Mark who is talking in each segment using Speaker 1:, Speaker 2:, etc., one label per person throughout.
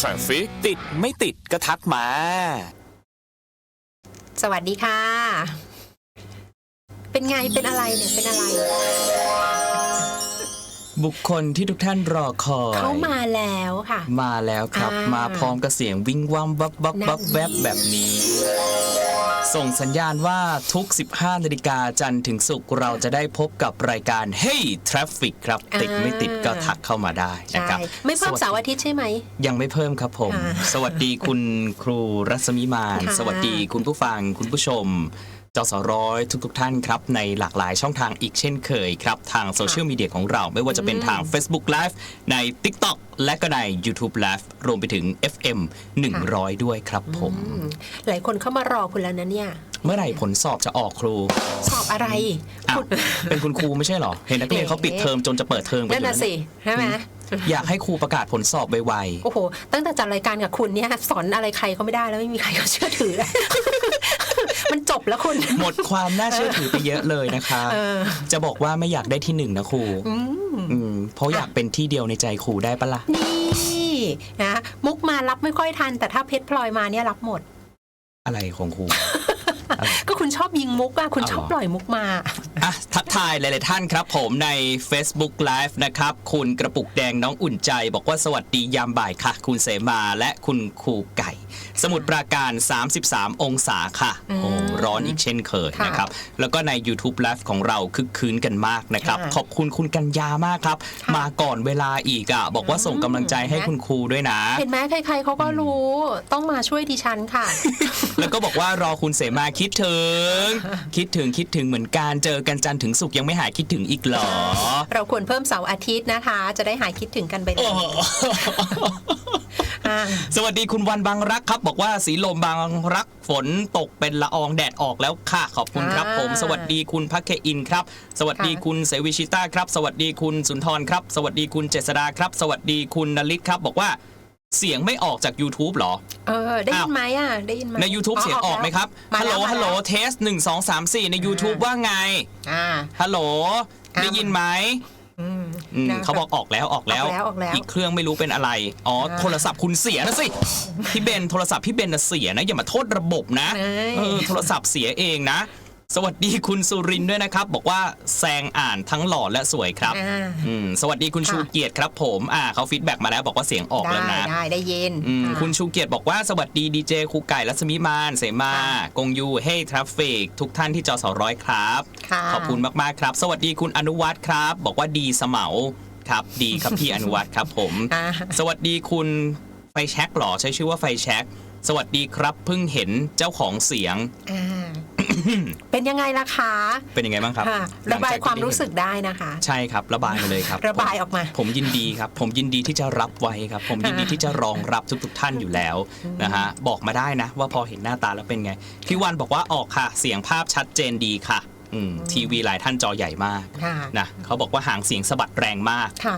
Speaker 1: Traffic ติดไม่ติดก็ทักมา
Speaker 2: สวัสดีค่ะ เป็นไง เป็นอะไรเนี่ย เป็นอะไร
Speaker 3: บุคคลที่ทุกท่านรอคอย
Speaker 2: เขามาแล้วค่ะ
Speaker 3: มาแล้วครับ
Speaker 2: อ่าม
Speaker 3: มาพร้อมกับเสียงวิ่งว่ำวับวับวับแวบแบบนี้ ส่งสัญญาณว่าทุก 15 นาฬิกาจันทร์ถึงศุกร์เราจะได้พบกับรายการ Hey Traffic ครับ ติดไม่ติดก็ทักเข้ามาได้นะ
Speaker 2: ใช่
Speaker 3: ครับ
Speaker 2: ไม่เพิ่ม
Speaker 3: สวัสดี
Speaker 2: เสาร์อาทิตย์ใช่ไหม
Speaker 3: ยังไม่เพิ่มครับผม
Speaker 2: ค่ะ
Speaker 3: สวัสดีคุณครูรัศมีมาน
Speaker 2: ค่ะ
Speaker 3: สวัสดีคุณผู้ฟังคุณผู้ชม จสร้อยทุกๆทท่านครับ ในหลากหลายช่องทางอีกเช่นเคยครับ ทางโซเชียลมีเดียของเราไม่ว่าจะเป็นทาง Facebook Live ใน TikTok และก็ใน YouTube Live รวมไปถึง FM 100 ด้วยครับผม
Speaker 2: อืมหลายคนเข้ามารอคุณแล้วนะเนี่ย
Speaker 3: เมื่อไหร่ผลสอบจะออกครู
Speaker 2: สอบอะไร
Speaker 3: อ้าว
Speaker 2: คุณ
Speaker 3: เป็นคุณครูไม่ใช่เหรอ เห็นนักเรียนเขาปิดเทอมจนจะเปิดเทอมกัน
Speaker 2: นั่น
Speaker 3: อยู่
Speaker 2: น่ะ
Speaker 3: แล้ว
Speaker 2: สิ
Speaker 3: เนี่ย
Speaker 2: ใช่ไหม
Speaker 3: อยากให้ครูประกาศผลสอบไว
Speaker 2: โอ้โห ตั้งแต่จัดรายการกับคุณเนี่ยสอนอะไรใครก็ไม่ได้แล้วไม่มีใครเขาเชื่อถือแล้ว มันจบแล้วคุณ
Speaker 3: ๆหมดความน่าเชื่อถือไปเยอะเลยนะคะ
Speaker 2: เออ
Speaker 3: จะบอกว่าไม่อยากได้ที่หนึ่งนะครู
Speaker 2: อืม
Speaker 3: อืมเพราะอยากเป็นที่เดียวในใจครูได้ปะล่ะ
Speaker 2: นี่นะมุกมารับไม่ค่อยทัน แต่ถ้าเพชรพลอยมาเนี่ยรับหมด
Speaker 3: อะไรของครู
Speaker 2: ก็คุณช อบยิงมุกอะคุณ
Speaker 3: เอาเหรอ
Speaker 2: ชอบปล่อยมุกมา
Speaker 3: อะทักทายหลาย ๆ ท่านครับ ผมใน Facebook Live นะครับ คุณกระปุกแดงน้องอุ่นใจ บอกว่าสวัสดียามบ่ายค่ะ คุณเสมาและคุณครูไก่ สมุดปราการ 33 องศาค่ะ
Speaker 2: อืม
Speaker 3: โอ้ร้อนอีกเช่นเคย
Speaker 2: ค่ะ
Speaker 3: นะครับ แล้วก็ใน YouTube Live ของเราคึกคืนกันมากนะครับ
Speaker 2: ค่ะ
Speaker 3: ขอบคุณคุณกัญญามากครับ
Speaker 2: ค่ะ
Speaker 3: มาก่อนเวลาอีกอะบอกว่าส่งกำลังใจให้คุณครูด้วยนะ
Speaker 2: เห็นไหมใคร ๆเขาก็รู้ต้องมาช่วยดิฉันค่ะ
Speaker 3: แล้วก็บอกว่ารอคุณเสมาคิดถึงคิดถึงคิดถึงเหมือนกันเจอกันจันทร์ถึงสุกร์ยังไม่หายคิดถึงอีกเหรอ
Speaker 2: เราควรเพิ่มเสาร์อาทิตย์นะคะ จะได้หายคิดถึงกันไปเลยอ่า
Speaker 3: สวัสดีคุณวันบางรักครับ บอกว่าสีลมบางรักฝนตกเป็นละอองแดดออกแล้วค่ะ ขอบคุณครับ
Speaker 2: อ่า
Speaker 3: ผม สวัสดีคุณพักเคอินครับ สวัสดี
Speaker 2: ค่ะ
Speaker 3: คุณเสวิชิต้าครับ สวัสดีคุณสุนทรครับ สวัสดีคุณเจษดาครับ สวัสดีคุณนลิศครับ บอกว่า เสียงไม่ออกจาก YouTube เหรอ
Speaker 2: เออ ได้ยิ
Speaker 3: อ้านว
Speaker 2: ไหมอะ ได้ยินไหม
Speaker 3: ใน YouTube เสียงออกไหมครับ
Speaker 2: มา
Speaker 3: ฮัลโหล
Speaker 2: แว
Speaker 3: ฮัลโหล
Speaker 2: มาแว
Speaker 3: เทสหนึ่งสองสามสี่ใน YouTube ว่าไง
Speaker 2: อ่า
Speaker 3: ฮัลโหล
Speaker 2: อ้าว
Speaker 3: ได้ยินไหม
Speaker 2: อืม
Speaker 3: อืม
Speaker 2: นะคะ
Speaker 3: เขาบอกออกแล้วออกแล้ว
Speaker 2: ออกแล้วออกแล้ว
Speaker 3: กเครื่องไม่รู้เป็นอะไร อ๋อ
Speaker 2: อ่า
Speaker 3: โทรศัพท์คุณเสียนะสิ พี่เบน โทรศัพท์พี่เบนน่ะเสียนะ อย่ามาโทษระบบนะ
Speaker 2: เอ้ย
Speaker 3: เออโทรศัพท์เสียเองนะ สวัสดีคุณสุรินทร์ด้วยนะครับ บอกว่าแซงอ่านทั้งหล่อและสวยครับ
Speaker 2: อ่า
Speaker 3: อืมสวัสดีคุณ
Speaker 2: ค่ะ
Speaker 3: ชูเกียรติครับผมอ่าเขาฟีดแบ็กมาแล้วบอกว่าเสียงออก
Speaker 2: ได้
Speaker 3: แล้วนะ
Speaker 2: ได้ได้ยิน
Speaker 3: อืม
Speaker 2: อ่า
Speaker 3: คุณชูเกียรติบอกว่าสวัสดีดีเจครูไก่รัศมีมานเสมา
Speaker 2: ค่ะ
Speaker 3: กงยูเฮ้ทราฟิกทุกท่านที่จอสร้อยครับ
Speaker 2: ค่ะ
Speaker 3: ขอบคุณมากๆครับ สวัสดีคุณอนุวัฒน์ครับ บอกว่าดีเสมอครับ ดีครับพี่ อนุวัฒน์ครับผม
Speaker 2: อ่า
Speaker 3: สวัสดีคุณไฟแช็กหรอใช้ชื่อว่าไฟแช็กสวัสดีครับเพิ่งเห็นเจ้าของเสียง
Speaker 2: อ่า เป็นยังไงล่ะคะ
Speaker 3: เป็นยังไงบ้างครับ
Speaker 2: ค่ะ
Speaker 3: ห
Speaker 2: ระ
Speaker 3: ง
Speaker 2: บาย
Speaker 3: จก
Speaker 2: ความ
Speaker 3: ที่ได้
Speaker 2: รู้สึก
Speaker 3: เห็น
Speaker 2: ได้นะคะ
Speaker 3: ใช่ครับ ระบายมาเลยครับ
Speaker 2: ระบายออกมา
Speaker 3: ผมยินดีครับ ผมยินดีที่จะรับไว้ครับ ผมยินดีที่จะรองรับทุก ๆ ท่านอยู่แล้วนะฮะบอกมาได้นะ ว่าพอเห็นหน้าตาแล้วเป็นไงพี่วันบอกว่าออกค่ะ เสียงภาพชัดเจนดีค่ะอืมทีวีหลายท่านจอใหญ่มาก
Speaker 2: ค่ะ
Speaker 3: นะเขาบอกว่าหางเสียงสะบัดแรงมาก
Speaker 2: ค่ะ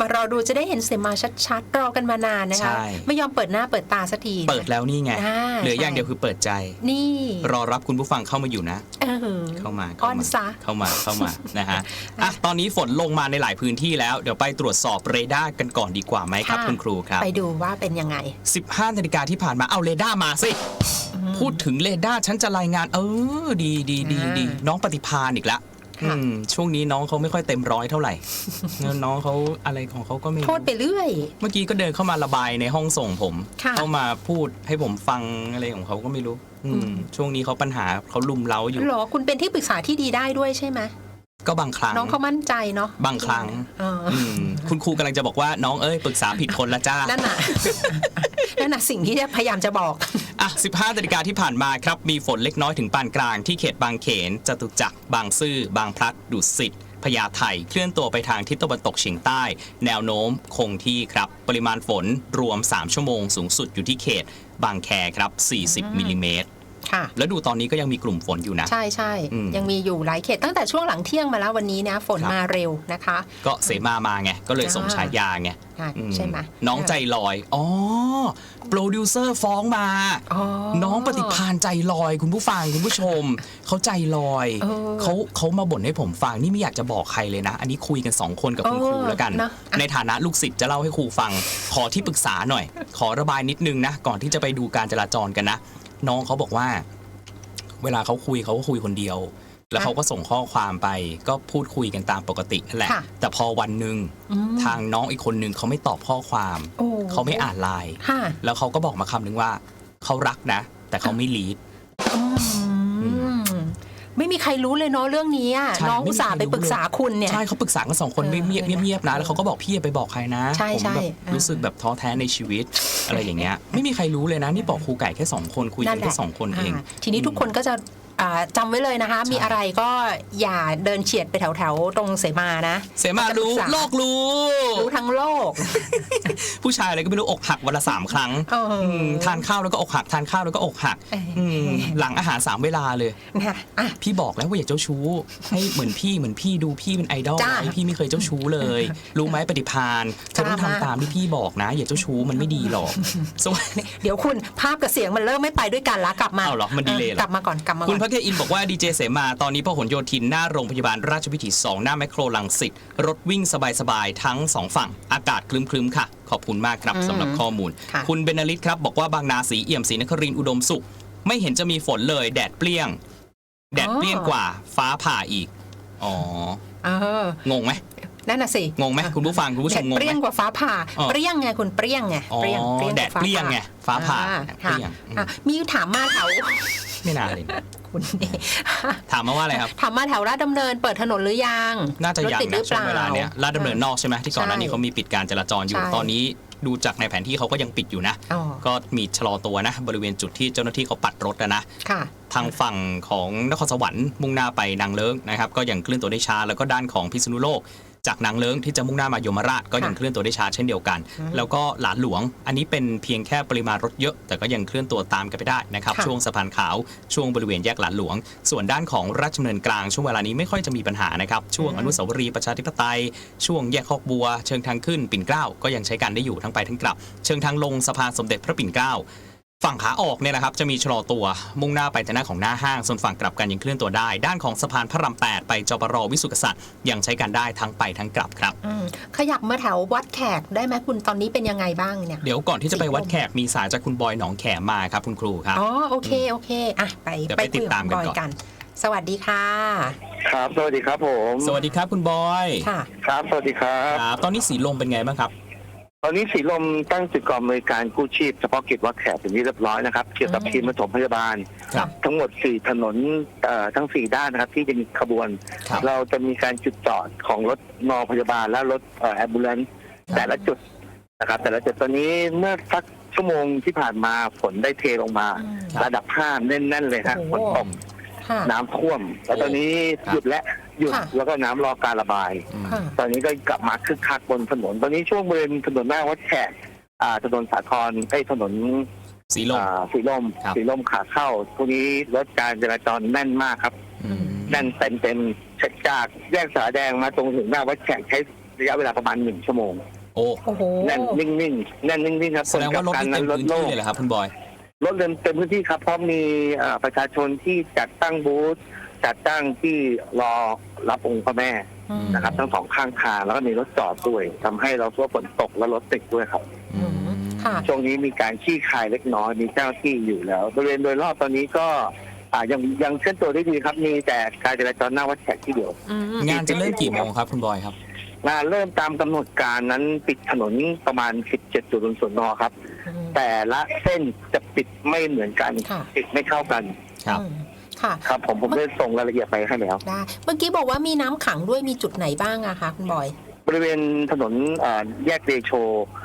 Speaker 2: มารอดูจะได้เห็นเสมาชัดๆรอกันมานานนะคะ
Speaker 3: ใช่
Speaker 2: ไม่ยอมเปิดหน้าเปิดตาสักทีนะ
Speaker 3: เปิดแล้วนี่ไง
Speaker 2: อ่า
Speaker 3: เหลืออย่าง
Speaker 2: ใช่
Speaker 3: เดียวคือเปิดใจ
Speaker 2: นี่
Speaker 3: รอรับคุณผู้ฟังเข้ามาอยู่นะ
Speaker 2: เออ
Speaker 3: เข้ามา
Speaker 2: อ้
Speaker 3: เข้า
Speaker 2: อน
Speaker 3: มา
Speaker 2: ซะ
Speaker 3: เข้ามาเข้ามานะฮะอะตอนนี้ฝนลงมาในหลายพื้นที่แล้ว เดี๋ยวไปตรวจสอบเรดาร์กันก่อนดีกว่าไหมครับ
Speaker 2: ค่ะ
Speaker 3: คุณครูครับ
Speaker 2: ไปดูว่าเป็นยังไง
Speaker 3: 15นาฬิกาที่ผ่านมาเอาเรดาร์มาสิพูดถึงเรดาร์ฉันจะรายงาน เออ ดีดีดีดี
Speaker 2: อ่า
Speaker 3: น้องปฏิพานอีกแล้ว
Speaker 2: ค่ะ
Speaker 3: อืม ช่วงนี้น้องเขาไม่ค่อยเต็มร้อยเท่าไหร่ น้องเขาอะไรของเขาก็ไม่รู้
Speaker 2: โทษไปเรื่อย
Speaker 3: เมื่อกี้ก็เดินเข้ามาระบายในห้องส่งผม
Speaker 2: ค่ะ
Speaker 3: เข้ามาพูดให้ผมฟังอะไรของเขาก็ไม่รู้อืมช่วงนี้เขาปัญหาเขาลุมเล้าอยู่
Speaker 2: เหรอคุณเป็นที่ปรึกษาที่ดีได้ด้วยใช่ไหม
Speaker 3: ก็บางครั้ง
Speaker 2: น้องเขามั่นใจเนาะ
Speaker 3: บางครั้ง
Speaker 2: เออ
Speaker 3: อื มคุณครูกำลังจะบอกว่าน้องเอ้ยปรึกษาผิดคนละจ้า
Speaker 2: นั่นน่ะ นั่นน่ะสิ่งที่พยายามจะบอก
Speaker 3: อะ 15นาฬิกาที่ผ่านมาครับ มีฝนเล็กน้อยถึงปานกลางที่เขตบางเขน จตุจักร บางซื่อ บางพลัด ดุสิต พญาไทเคลื่อนตัวไปทางทิศตะวันตกเฉียงใต้ แนวโน้มคงที่ครับ ปริมาณฝนรวม 3 ชั่วโมงสูงสุดอยู่ที่เขต บางแคครับ 40มิลลิเมตร
Speaker 2: ค่ะ
Speaker 3: แล้วดูตอนนี้ก็ยังมีกลุ่มฝนอยู่นะ
Speaker 2: ใช่ใช่
Speaker 3: อืม
Speaker 2: ยังมีอยู่หลายเขตตั้งแต่ช่วงหลังเที่ยงมาแล้ววันนี้นะฝน
Speaker 3: ครับ
Speaker 2: มาเร็วนะคะ
Speaker 3: ก็เสมามาไงก็เลยส่ง
Speaker 2: อ่า
Speaker 3: ฉายาไง
Speaker 2: อะ
Speaker 3: อืม
Speaker 2: ใช่ไหม
Speaker 3: น้องใจลอย อ๋อ โปรดิวเซอร์ฟ้องมา
Speaker 2: อ๋อ
Speaker 3: น้องปฏิพานใจลอย คุณผู้ฟังคุณผู้ชม เขาใจลอย
Speaker 2: เออ
Speaker 3: เขาเขามาบ่นให้ผมฟังนี่ไม่อยากจะบอกใครเลยนะ อันนี้คุยกันสองคนกับคุณ
Speaker 2: เออ
Speaker 3: ครูแล้วกัน
Speaker 2: นะอะ
Speaker 3: ในฐานะลูกศิษย์จะเล่าให้ครูฟัง ขอที่ปรึกษาหน่อย ขอระบายนิดนึงนะ ก่อนที่จะไปดูการจราจรกันนะ น้องเขาบอกว่า เวลาเขาคุยเขาก็คุยคนเดียว แล้วเขาก็ส่งข้อความไปก็พูดคุยกันตามปกตินั่นแหละ
Speaker 2: ค่ะ
Speaker 3: แต่พอวันหนึ่ง
Speaker 2: อืม
Speaker 3: ทางน้องอีกคนหนึ่งเขาไม่ตอบข้อความ
Speaker 2: โอ้
Speaker 3: เขาไม่อ่านไลน์
Speaker 2: ค่ะ
Speaker 3: แล้วเขาก็บอกมาคำนึงว่าเขารักนะ แต่เขาไม่ลีด
Speaker 2: อืมไม่มีใครรู้เลยเนาะเรื่องนี้อะ
Speaker 3: ใช่
Speaker 2: น้อง
Speaker 3: ไม่มี
Speaker 2: อุตส่าห์
Speaker 3: ใคร
Speaker 2: ไป
Speaker 3: รู้
Speaker 2: ปรึกษาคุณเนี่ย
Speaker 3: ใช่เขาปรึกษากันสองคน
Speaker 2: เออ
Speaker 3: ไม่เงียบเงียบๆนะแล้วเขาก็บอกพี่อย่าไปบอกใครนะ
Speaker 2: ใช่
Speaker 3: ผม
Speaker 2: ใช่
Speaker 3: แบบ
Speaker 2: อ่ารู้
Speaker 3: รู้สึกแบบท้อแท้ในชีวิตอะไรอย่างเงี้ยไม่มีใครรู้เลยนะนี่บอกครูไก่แค่สองคนคุยกันแค่สองคนเองา
Speaker 2: ทีนี้ทุกคนก็จะ อ่าจำไว้เลยนะคะ
Speaker 3: ใช่
Speaker 2: มีอะไรก็อย่าเดินเฉียดไปแถวแถวๆตรงเสมานะ
Speaker 3: เสมารู้
Speaker 2: จะปรึกษา
Speaker 3: โลกรู้
Speaker 2: รู้ทั้งโลก
Speaker 3: ผู้ชายอะไรก็ไม่รู้อกหักวันละสามครั้ง
Speaker 2: เอออื
Speaker 3: มทานข้าวแล้วก็อกหัก ทานข้าวแล้วก็อกหัก
Speaker 2: เออ
Speaker 3: อืมหลังอาหารสามเวลาเลย
Speaker 2: นะอะ
Speaker 3: พี่บอกแล้วว่าอย่าเจ้าชู้ ให้เหมือนพี่เหมือนพี่ดูพี่เป็นไอดอล
Speaker 2: จ้า
Speaker 3: ไว้พี่ไม่เคยเจ้าชู้เลย รู้ไหมปฏิพานเธอต้อง
Speaker 2: จ้ามา
Speaker 3: ทำตามที่พี่บอกนะ อย่าเจ้าชู้มันไม่ดีหรอกสวัสดี
Speaker 2: เดี๋ยวคุณภาพกับเสียงมันเริ่มไม่ไปด้วยกันละกลับมา
Speaker 3: เอาเหรอมันดีเลยเหรอ
Speaker 2: กลับมาก่อนกลับมา
Speaker 3: คุ
Speaker 2: ก่
Speaker 3: ณ
Speaker 2: อน
Speaker 3: พักเทอินบอกว่าดีเจเสมาตอนนี้พหลโยธินหน้าโรงพยาบาลราชวิถี 2 หน้าแมคโครลังสิตรถวิ่งสบายๆ ทั้ง 2 ฝั่ง อากาศคลึ้มๆ ค่ะ ขอบคุณมากครับ
Speaker 2: อืม
Speaker 3: สำหรับข้อมูล
Speaker 2: ค่ะ
Speaker 3: คุณเบนนาริตครับ บอกว่าบางนาสีเอี่ยมศรีนครินทร์อุดมสุข ไม่เห็นจะมีฝนเลยแดดเปรี้ยง แดดเปรี้ยงกว่าฟ้าผ่าอีก อ๋อ
Speaker 2: เออง
Speaker 3: งไหม
Speaker 2: นั่นน่ะสิ
Speaker 3: งงไหมคุณผู้ฟังคุณผู้
Speaker 2: แด
Speaker 3: ช
Speaker 2: ด
Speaker 3: มงง
Speaker 2: เปรี้
Speaker 3: ไห
Speaker 2: ย
Speaker 3: ม
Speaker 2: งกว่าฟ้าผ่า
Speaker 3: อ๋อ
Speaker 2: เปรี้ยงไงคุณเปรี้ยงไง
Speaker 3: อ๋อ
Speaker 2: เปรี้ยงเปรี้ยง
Speaker 3: แดด
Speaker 2: กว่า
Speaker 3: เปรี้ยงไงฟ้าผ่า
Speaker 2: อ่
Speaker 3: เปรี้ยง
Speaker 2: ค่ะ
Speaker 3: อืม
Speaker 2: อะมีถามมาแถว
Speaker 3: ไม่น่าเลย
Speaker 2: คุณนี่
Speaker 3: ถามมาว่าอะไรครับ
Speaker 2: ถามมาแถวราชดำเนินเปิดถนนหรือยัง
Speaker 3: น่าจะยัง
Speaker 2: รถติดห
Speaker 3: นะ
Speaker 2: รือ
Speaker 3: ช่วง
Speaker 2: ป
Speaker 3: เวลาเนี้ยลาดดำเนินนอกใช่ไหมที่ก่อนหน้านี้
Speaker 2: ใช่
Speaker 3: เขามีปิดการจราจรอยู่
Speaker 2: ใช่
Speaker 3: ตอนนี้ดูจากในแผนที่เขาก็ยังปิดอยู่นะ
Speaker 2: อ๋อ
Speaker 3: ก็มีชะลอตัวนะ บริเวณจุดที่เจ้าหน้าที่เขาปัดรถนะนะ
Speaker 2: ค่ะ
Speaker 3: ทางฝั่งของนครสวรรค์มุ่งหน้าไปนางเลิ้งนะครับ ก็ยังเคลื่อนตัวได้ช้า แล้วก็ด้านของพิษณุโลก จากนางเลิ้งที่จะมุ่งหน้ามายมราชก็ยัง
Speaker 2: ค่ะ
Speaker 3: เคลื่อนตัวได้ช้าเช่นเดียวกัน
Speaker 2: อืม
Speaker 3: แล้วก็หลานหลวง อันนี้เป็นเพียงแค่ปริมาณรถเยอะ แต่ก็ยังเคลื่อนตัวตามกันไปได้นะครับ
Speaker 2: ค่ะ
Speaker 3: ช่วงสะพานขาวช่วงบริเวณแยกหลานหลวง ส่วนด้านของราชดำเนินกลางช่วงเวลานี้ไม่ค่อยจะมีปัญหานะครับช่วงอนุสาวรีย์ประชาธิปไตย ช่วงแยกคอกบัว เชิงทางขึ้นปิ่นเกล้าก็ยังใช้การได้อยู่ทั้งไปทั้งกลับ เชิงทางลงสะพานสมเด็จพระปิ่นเกล้า ฝั่งขาออกเนี่ยนะครับจะมีชะลอตัวมุ่งหน้าไปทางด้านของหน้าห้าง ส่วนฝั่งกลับกันยังเคลื่อนตัวได้ ด้านของสะพานพระราม8ไปจปรวิสุทธิกษัตริย์ยังใช้การได้ทั้งไปทั้งกลับครับ
Speaker 2: อืมขยับมาแถววัดแขกได้ไหมคุณตอนนี้เป็นยังไงบ้างเนี่ย
Speaker 3: เดี๋ยวก่อนที่จะไปวัดแขกมีสายจากคุณบอยหนองแขมมาครับคุณครูครับ
Speaker 2: อ๋อโอเคโอเคอะไป
Speaker 3: เดี๋ยว
Speaker 2: ไป
Speaker 3: ไปติ
Speaker 2: คุย
Speaker 3: ด
Speaker 2: กับ
Speaker 3: ตาม
Speaker 2: คุณ
Speaker 3: กัน
Speaker 2: บอย
Speaker 3: ก่อน
Speaker 2: กันสวัสดีค่ะ
Speaker 4: ครับ สวัสดีครับผม
Speaker 3: สวัสดีครับคุณบอย
Speaker 2: ค่ะ
Speaker 4: ครับ สวัสดีครับ
Speaker 3: ครับตอนนี้สีลมเป็นไงบ้างครับ
Speaker 4: ตอนนี้สีลมตั้งจุดกองบริการกู้ชีพเฉพาะกิจวัดแขกเป็นที่เรียบร้อยนะครับ เกี่ยวกับ
Speaker 2: อืม
Speaker 4: ทีมปฐมพยาบาล
Speaker 3: ครับ
Speaker 4: ทั้งหมด 4 ถนนเอ่อทั้ง 4 ด้านนะครับ ที่จะมีขบวน
Speaker 3: ครับ
Speaker 4: เราจะมีการจุดจอดของรถนอพยาบาลและรถเอ่อแอมบูเลนแต่ละจุดนะครับ แต่ละจุดตอนนี้เมื่อสักชั่วโมงที่ผ่านมาฝนได้เทลงมา
Speaker 2: อืม
Speaker 3: ครับ
Speaker 4: ระดับห้าแน่นๆเลยฮะ
Speaker 2: โอ้
Speaker 4: ฝนตก
Speaker 2: ค่ะ
Speaker 4: น้ำท่วม แล้วตอนนี้
Speaker 3: ครับ
Speaker 4: หยุดและหยุด
Speaker 2: ค่ะ
Speaker 4: แล้วก็น้ำรอการระบาย
Speaker 3: อืม
Speaker 2: ค่ะ
Speaker 4: ตอนนี้ก็กลับมาคึกคักบนถนน ตอนนี้ช่วงบริเวณถนนหน้าวัดแขกอ่าถนนสาทรไอ้ถนน
Speaker 3: สีลม
Speaker 4: อ่าสีลม
Speaker 3: ครับ
Speaker 4: สีลมขาเข้าพวกนี้รถการจราจรแน่นมากครับ
Speaker 3: อืม
Speaker 4: แน่นเต็มเต็มๆจากแยกสาแดงมาตรงถึงหน้าวัดแขกใช้ระยะเวลาประมาณหนึ่งชั่วโมง
Speaker 3: โอ้
Speaker 2: โอ้โห
Speaker 4: แน่นนิ่งๆแน่นนิ่งๆครับ
Speaker 3: แสดงว่ารถ
Speaker 4: ผล
Speaker 3: นี่
Speaker 4: ก
Speaker 3: เต็
Speaker 4: ลั
Speaker 3: ม
Speaker 4: บ
Speaker 3: พื้น
Speaker 4: รถโล่
Speaker 3: ที่
Speaker 4: ง
Speaker 3: เลยเหรอครับคุณบอย
Speaker 4: รถเต็มเต็มพื้นที่ครับเพราะมีอ่าประชาชนที่จัดตั้งบูธจัดตั้งที่รอรับองค์พระแม่
Speaker 2: อืม
Speaker 4: นะครับ ทั้งสองข้างทางแล้วก็มีรถจอดด้วยทำให้เราทั่วฝนตกและรถติดด้วยครับ
Speaker 3: อืม
Speaker 2: ค่ะ
Speaker 4: ช่วงนี้มีการขี้คายเล็กน้อยมีเจ้าที่อยู่แล้วบริเวณโดยรอบตอนนี้ก็อ่ายังยังเคลื่อนตัวได้ดีครับ มีแต่การจราจรหน้าวัดแขกที่เดียว
Speaker 2: อืม
Speaker 3: งานจะเริ่มกี่โมงครับคุณบอยครับ
Speaker 4: งานเริ่มตามกำหนดการนั้นปิดถนนประมาณ 17จุดส่วนนอครับ
Speaker 2: อืม
Speaker 4: แต่ละเส้นจะปิดไม่เหมือนกัน
Speaker 2: ค่ะ
Speaker 4: ปิดไม่เท่ากัน
Speaker 3: ครับ
Speaker 2: อืมค่ะ
Speaker 4: ครับผมผมได้ส่งรายละเอียดไปให้แล้ว
Speaker 2: ได้ เมื่อกี้บอกว่ามีน้ำขังด้วยมีจุดไหนบ้างอะคะคุณบอย
Speaker 4: บริเวณถนนเอ่อแยกเดโช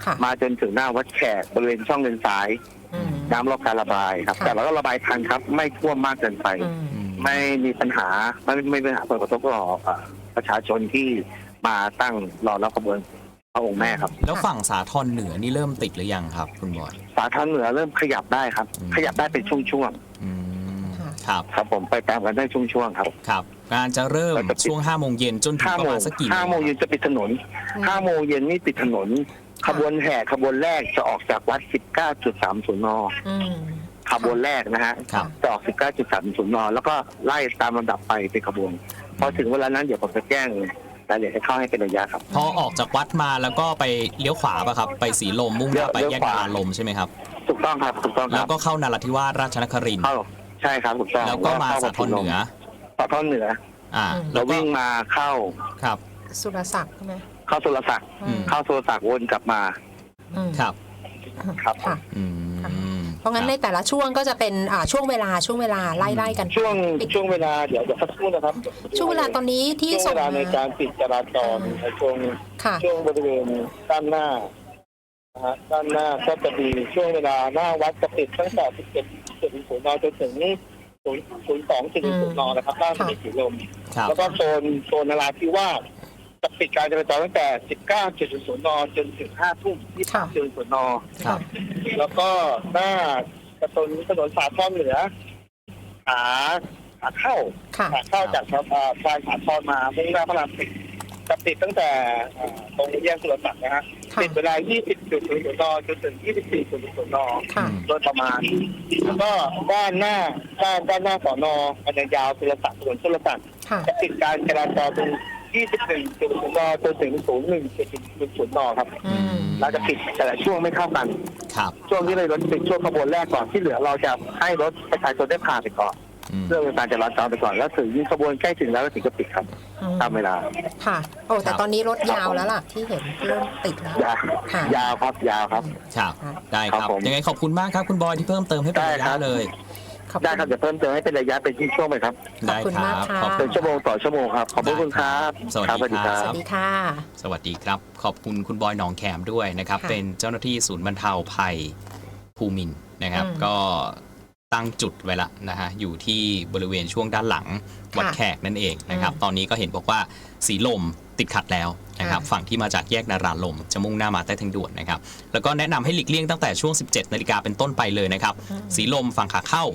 Speaker 2: ค่ะ
Speaker 4: มาจนถึงหน้าวัดแขกบริเวณช่องเลนซ้าย
Speaker 2: อืม
Speaker 4: น้ำรอการระบายครับ
Speaker 2: ค่ะ
Speaker 4: แต่เราก็ระบายทันครับ ไม่ท่วมมากเกินไป
Speaker 2: อืม
Speaker 3: อืม
Speaker 4: ไม่มีปัญหาไม่ไม่มีปัญหาผลกระทบต่อเอ่อประชาชนที่มาตั้งรอรับขบวน พระองค์แม่ครับ
Speaker 3: แล้วฝั่งสาทรเหนือนี่เริ่มติดหรือยังครับ คุณบอย
Speaker 4: สาธารณเหนือเริ่มขยับได้ครับ
Speaker 3: อืม
Speaker 4: ขยับได้เป็นช่วง
Speaker 3: อืมครับ
Speaker 4: ครับ ผมไปตามกันได้ช่วงๆครับ
Speaker 3: ครับ งานจะเริ่ม
Speaker 4: แล้วจะปิด
Speaker 3: ช่วง5โมงเย็นจนถึง
Speaker 4: ห้า
Speaker 3: ประ
Speaker 4: โม
Speaker 3: มางณสักกี่
Speaker 4: ห้าโมงเย็นจะปิดถนน
Speaker 2: อืม
Speaker 4: ห้าโมงเย็นนี่ปิดถนน ขบวนแห่ขบวนแรกจะออกจากวัด 19.30 น
Speaker 2: อืม
Speaker 4: ขบวนแรกนะฮะ
Speaker 3: ครับ
Speaker 4: จะออก 19.30 น แล้วก็ไล่ตามลำดับไปเป็นขบวน พอถึงเวลานั้นเดี๋ยวผมจะแจ้ง รายละเอียดให้เข้าให้เป็นระยะครับ
Speaker 3: พอออกจากวัดมาแล้วก็ไปเลี้ยวขวาป่ะครับ ไปสีลมมุ่งหน้าไป
Speaker 4: เลี้ยว
Speaker 3: แยก
Speaker 4: ขวา
Speaker 3: นาลมใช่ไหมครับ
Speaker 4: ถูกต้องครับถูกต้องค
Speaker 3: แล้
Speaker 4: รั
Speaker 3: ว
Speaker 4: บ
Speaker 3: ก็เข้านราธิวาสราชนครินทร์
Speaker 4: เข้าใช่ครับถูกต้อง
Speaker 3: แล้วก็มา
Speaker 4: เข้
Speaker 3: สาทรเหนือ
Speaker 4: สาทรเหนือ
Speaker 3: อ่า
Speaker 2: อืม
Speaker 3: แล้
Speaker 4: แล้วว
Speaker 3: ก็
Speaker 4: วิ่งมาเข้า
Speaker 3: ครับ
Speaker 2: สุรศักดิ์ใช่ไหม
Speaker 4: เข้าสุรศักดิ์
Speaker 2: อืม
Speaker 4: เข้าสุรศักดิ์วนกลับมา
Speaker 2: อืม
Speaker 3: ครับ
Speaker 4: ครับ
Speaker 2: ค่ะ
Speaker 3: อืม
Speaker 2: เพราะงั้นในแต่ละช่วงก็จะเป็นอ่าช่วงเวลาช่วงเวลาไล่ไล่กัน
Speaker 4: ช่วงช่วงเวลาเดี๋ยวเดี๋ยวสักครู่นะครับ
Speaker 2: ช่วงเวลาตอนนี้ที่
Speaker 4: ช่วง
Speaker 2: ส่ง
Speaker 4: เวลาใน
Speaker 2: มา
Speaker 4: การปิดจราจรในช่วง
Speaker 2: ค่ะ
Speaker 4: ช่วงบริเวณด้านหน้านะฮะด้านหน้าก็จะมีช่วงเวลาหน้าวัดจะปิดตั้งแต่17 7 0นจนถึง0 02 7 0นนะครับด้านถนนสีลม
Speaker 3: ครับ
Speaker 4: แล้วก็โซนโซนนราธิวาส จะปิดการจราจรตั้งแต่ 19 7 0นจนถึง 5 ทุ่ม
Speaker 2: ค่ะ
Speaker 4: 23 7 0น
Speaker 3: ครับ
Speaker 4: แล้วก็หน้ากระตนถนนสาทรเหนือขาขาเข้า
Speaker 2: ค่ะ
Speaker 4: ขาเข้าจากชาวอ่าชายขาทรมามุ่งหน้าพระรามสิบจะปิดตั้งแต่อ่าตรงแยกสุรศักดิ์นะฮะ
Speaker 2: ค่ะ
Speaker 4: ปิดเวลา 20.00นจนถึง 24.00น
Speaker 2: ค่ะ
Speaker 4: โดยประมาณ แล้วก็ด้านหน้าด้านด้านหน้าสอนออันยาวสุรศักดิ์ถนนสุรศักดิ์
Speaker 2: ค่ะ
Speaker 4: จะปิดการจราจรตรง 21.00นจนถึง01.00นครับ
Speaker 2: อืม
Speaker 4: เราจะปิดแต่ละช่วงไม่เท่ากัน
Speaker 3: ครับ
Speaker 4: ช่วงที่เลยรถติดช่วงขบวนแรกก่อนที่เหลือเราจะให้รถประชาชนได้ผ่านไปก่อน
Speaker 3: อืม
Speaker 4: เรื่องการจราจรไปก่อนแล้วถึงขบวนใกล้ถึงแล้วก็ถึงจะปิดครับ
Speaker 2: อืม
Speaker 4: ตามเวลา
Speaker 2: ค่ะ โอ้แต่
Speaker 3: ครับ
Speaker 2: ตอนนี้รถยาวแล้วล่ะ ที่เห็นเริ่มติดแล้ว
Speaker 4: ยาว
Speaker 2: ค่ะ
Speaker 4: ยาวครับยาวครับ
Speaker 3: ครับ ได้ค
Speaker 4: ครั
Speaker 3: รับบ
Speaker 4: ผม
Speaker 3: ยังไงขอบคุณมากครับ คุณบอยที่เพิ่มเติมให้เป็น
Speaker 4: ได้
Speaker 3: ระ
Speaker 4: ครั
Speaker 3: ยะ
Speaker 4: บ
Speaker 3: เลย
Speaker 2: ขอบ
Speaker 4: ได้
Speaker 2: คุณ
Speaker 4: ครับเดี๋ยวเพิ่มเติมให้เป็นระยะเป็นที่ช่วงไปครับ
Speaker 2: ขอบคุณมากค่ะ
Speaker 3: ขอบ
Speaker 4: เป็นชั่วโมงต่อชั่วโมงครับขอบพระคุณครับ
Speaker 3: สวัสดี
Speaker 4: ครับ
Speaker 3: ครับ
Speaker 2: สวัสดีค่ะ
Speaker 3: สวัสดีครับ ขอบคุณคุณบอยหนองแขมด้วยนะครับ
Speaker 2: ค่ะ
Speaker 3: เป็นเจ้าหน้าที่ศูนย์บรรเทาภัยภูมินทร์นะครับ
Speaker 2: อืม
Speaker 3: ก็ตั้งจุดไว้ละนะฮะอยู่ที่บริเวณช่วงด้านหลังวัด
Speaker 2: ค่ะ
Speaker 3: แขกนั่นเองนะครับ
Speaker 2: อืม
Speaker 3: ตอนนี้ก็เห็นบอกว่าสีลมติดขัดแล้วนะครับ
Speaker 2: ค่ะ
Speaker 3: ฝั่งที่มาจากแยกนาราลมจะมุ่งหน้ามาใต้ทางด่วนนะครับ แล้วก็แนะนำให้หลีกเลี่ยงตั้งแต่ช่วง 17 นาฬิกาเป็นต้นไปเลยนะครับ สีลมฝั่งขาเข้า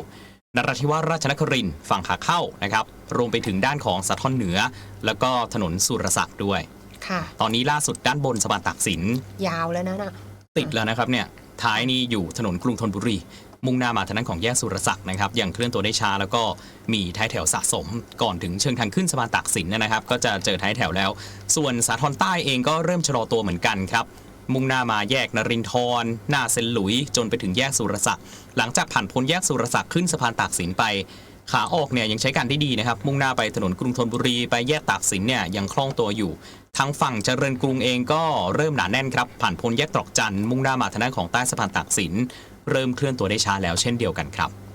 Speaker 3: นราธิวาสราชนครินทร์ฝั่งขาเข้านะครับ รวมไปถึงด้านของสะท้อนเหนือ แล้วก็ถนนสุรศักดิ์ด้วย
Speaker 2: ค่ะ
Speaker 3: ตอนนี้ล่าสุดด้านบนสะพานตากสิน
Speaker 2: ยาวแล้วนะน่ะ
Speaker 3: ติดแล้วนะครับเนี่ยท้ายนี่อยู่ถนนกรุงธนบุรี มุ่งหน้ามาทางด้านของแยกสุรศักดิ์นะครับยังเคลื่อนตัวได้ช้าแล้วก็มีท้ายแถวสะสมก่อนถึงเชิงทางขึ้นสะพานตากสินนะครับ ก็จะเจอท้ายแถวแล้ว ส่วนสาทรใต้เองก็เริ่มชะลอตัวเหมือนกันครับ มุ่งหน้ามาแยกนรินทรหน้าเซนหลุย จนไปถึงแยกสุรศักดิ์หลังจากผ่านพ้นแยกสุรศักดิ์ขึ้นสะพานตากสินไป ขาออกเนี่ยยังใช้การได้ดีนะครับ มุ่งหน้าไปถนนกรุงธนบุรีไปแยกตากสินเนี่ยยังคล่องตัวอยู่ทางฝั่งเจริญกรุงเองก็เริ่มหนาแน่นครับ ผ่านพ้นแยกตรอกจันมุ่งหน้ามาทางด้านของใต้สะพานตากสินเริ่มเคลื่อนตัวได้ช้าแล้วเช่นเดียวกันครับ